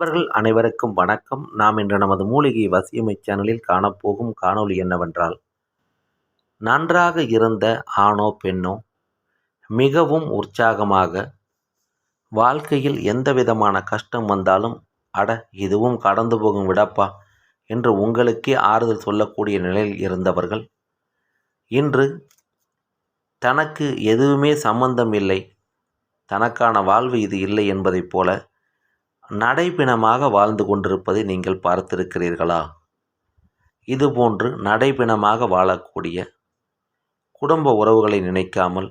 நண்பர்கள் அனைவருக்கும் வணக்கம். நாம் இன்று நமது மூலிகை வசியமை சேனலில் காணப்போகும் காணொளி என்னவென்றால் நன்றாக இருந்த ஆணோ பெண்ணோ மிகவும் உற்சாகமாக வாழ்க்கையில் எந்த விதமான கஷ்டம் வந்தாலும் அட இதுவும் கடந்து போகும் விடப்பா என்று உங்களுக்கே ஆறுதல் சொல்லக்கூடிய நிலையில் இருந்தவர்கள் இன்று தனக்கு எதுவுமே சம்பந்தம் இல்லை தனக்கான வாழ்வு இது இல்லை என்பதைப் போல நடைபிணமாக வாழ்ந்து கொண்டிருப்பதை நீங்கள் பார்த்திருக்கிறீர்களா? இதுபோன்று நடைபிணமாக வாழக்கூடிய குடும்ப உறவுகளை நினைக்காமல்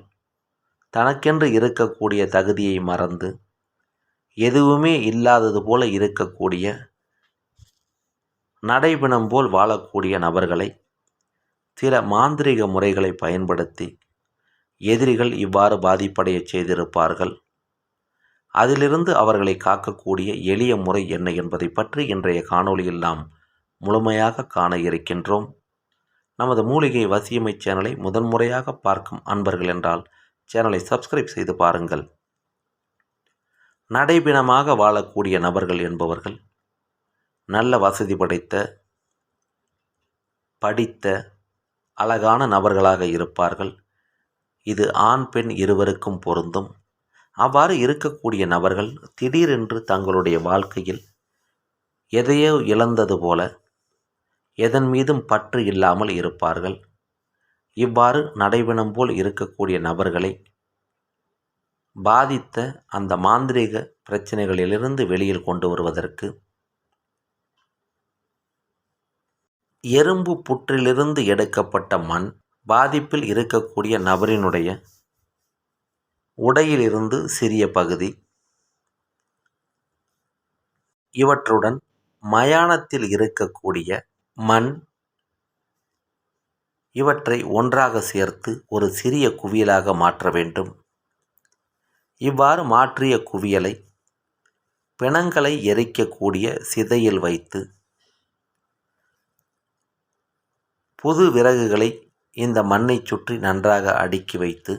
தனக்கென்று இருக்கக்கூடிய தகுதியை மறந்து எதுவுமே இல்லாதது போல இருக்கக்கூடிய நடைபிணம் போல் வாழக்கூடிய நபர்களை சில மாந்திரிக முறைகளை பயன்படுத்தி எதிரிகள் இவ்வாறு பாதிப்படைய செய்திருப்பார்கள். அதிலிருந்து அவர்களை காக்கக்கூடிய எளிய முறை என்ன என்பதை பற்றி இன்றைய காணொளியில் நாம் முழுமையாக காண இருக்கின்றோம். நமது மூலிகை வசியமை சேனலை முதன்முறையாக பார்க்கும் அன்பர்கள் என்றால் சேனலை சப்ஸ்கிரைப் செய்து பாருங்கள். நடைபிணமாக வாழக்கூடிய நபர்கள் என்பவர்கள் நல்ல வசதி படைத்த படித்த அழகான நபர்களாக இருப்பார்கள். இது ஆண் பெண் இருவருக்கும் பொருந்தும். அவ்வாறு இருக்கக்கூடிய நபர்கள் திடீரென்று தங்களுடைய வாழ்க்கையில் எதையோ இழந்தது போல எதன் மீதும் பற்று இல்லாமல் இருப்பார்கள். இவ்வாறு நடைபெணம் போல் இருக்கக்கூடிய நபர்களை பாதித்த அந்த மாந்திரீக பிரச்சனைகளிலிருந்து வெளியில் கொண்டு வருவதற்கு எறும்பு புற்றிலிருந்து எடுக்கப்பட்ட மண் பாதிப்பில் இருக்கக்கூடிய நபரினுடைய உடையிலிருந்து சிறிய பகுதி. இவற்றுடன் மயானத்தில் இருக்கக்கூடிய மண் இவற்றை ஒன்றாக சேர்த்து ஒரு சிறிய குவியலாக மாற்ற வேண்டும். இவ்வாறு மாற்றிய குவியலை பிணங்களை எரிக்கக்கூடிய சிதையில் வைத்து புது விறகுகளை இந்த மண்ணை சுற்றி நன்றாக அடுக்கி வைத்து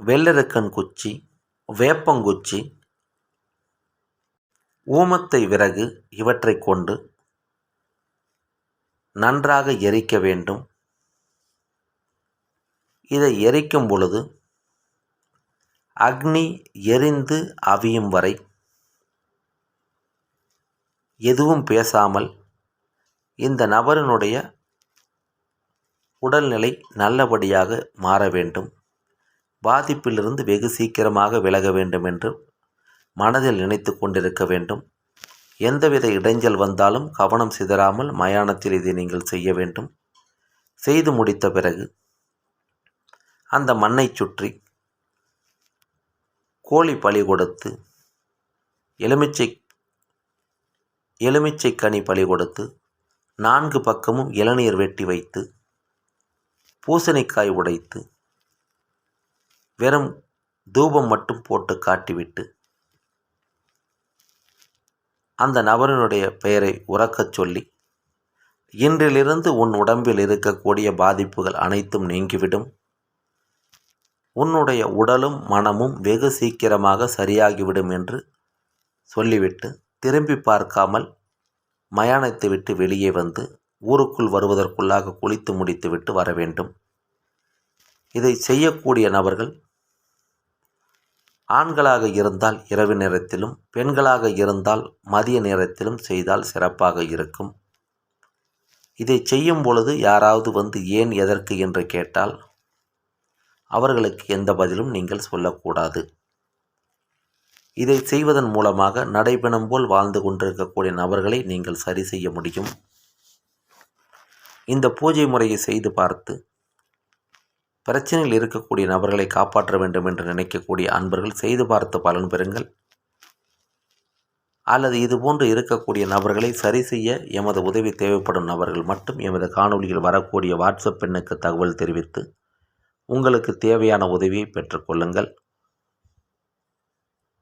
வெள்ளெருக்கன் குச்சி வேப்பங்குச்சி ஊமத்தை விறகு இவற்றை கொண்டு நன்றாக எரிக்க வேண்டும். இதை எரிக்கும் பொழுது அக்னி எரிந்து அவியும் வரை எதுவும் பேசாமல் இந்த நபரினுடைய உடல்நிலை நல்லபடியாக மாற வேண்டும். பாதிப்பிலிருந்து வெகு சீக்கிரமாக விலக வேண்டும் என்று மனதில் நினைத்து கொண்டிருக்க வேண்டும். எந்தவித இடைஞ்சல் வந்தாலும் கவனம் சிதறாமல் மயானத்தில் இதை நீங்கள் செய்ய வேண்டும். செய்து முடித்த பிறகு அந்த மண்ணை சுற்றி கோழி பழி கொடுத்து எலுமிச்சை எலுமிச்சை கனி பழி கொடுத்து நான்கு பக்கமும் இளநீர் வெட்டி வைத்து பூசணிக்காய் உடைத்து வெறும் தூபம் மட்டும் போட்டு காட்டிவிட்டு அந்த நபரினுடைய பெயரை உறக்கச் சொல்லி இன்றிலிருந்து உன் உடம்பில் இருக்கக்கூடிய பாதிப்புகள் அனைத்தும் நீங்கிவிடும். உன்னுடைய உடலும் மனமும் வெகு சீக்கிரமாக சரியாகிவிடும் என்று சொல்லிவிட்டு திரும்பி பார்க்காமல் மயானத்தை விட்டு வெளியே வந்து ஊருக்குள் வருவதற்குள்ளாக குளித்து முடித்துவிட்டு வர வேண்டும். இதை செய்யக்கூடிய நபர்கள் ஆண்களாக இருந்தால் இரவு நேரத்திலும் பெண்களாக இருந்தால் மதிய நேரத்திலும் செய்தால் சிறப்பாக இருக்கும். இதை செய்யும் பொழுது யாராவது வந்து ஏன் எதற்கு என்று கேட்டால் அவர்களுக்கு எந்த பதிலும் நீங்கள் சொல்லக்கூடாது. இதை செய்வதன் மூலமாக நடைபெணம் போல் வாழ்ந்து கொண்டிருக்கக்கூடிய நபர்களை நீங்கள் சரி செய்ய முடியும். இந்த பூஜை முறையை செய்து பார்த்து பிரச்சனையில் இருக்கக்கூடிய நபர்களை காப்பாற்ற வேண்டும் என்று நினைக்கக்கூடிய அன்பர்கள் செய்து பார்த்து பலன் பெறுங்கள். அல்லது இதுபோன்று இருக்கக்கூடிய நபர்களை சரி செய்ய எமது உதவி தேவைப்படும் நபர்கள் மட்டும் எமது காணொலியில் வரக்கூடிய வாட்ஸ்அப் எண்ணுக்கு தகவல் தெரிவித்து உங்களுக்கு தேவையான உதவியை பெற்றுக்கொள்ளுங்கள்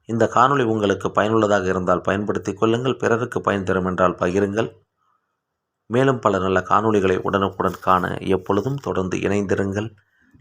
இந்த காணொளி உங்களுக்கு பயனுள்ளதாக இருந்தால் பயன்படுத்தி கொள்ளுங்கள். பிறருக்கு பயன் தரும் என்றால் பகிருங்கள். மேலும் பல நல்ல காணொளிகளை உடனுக்குடன் காண எப்பொழுதும் தொடர்ந்து இணைந்திருங்கள்.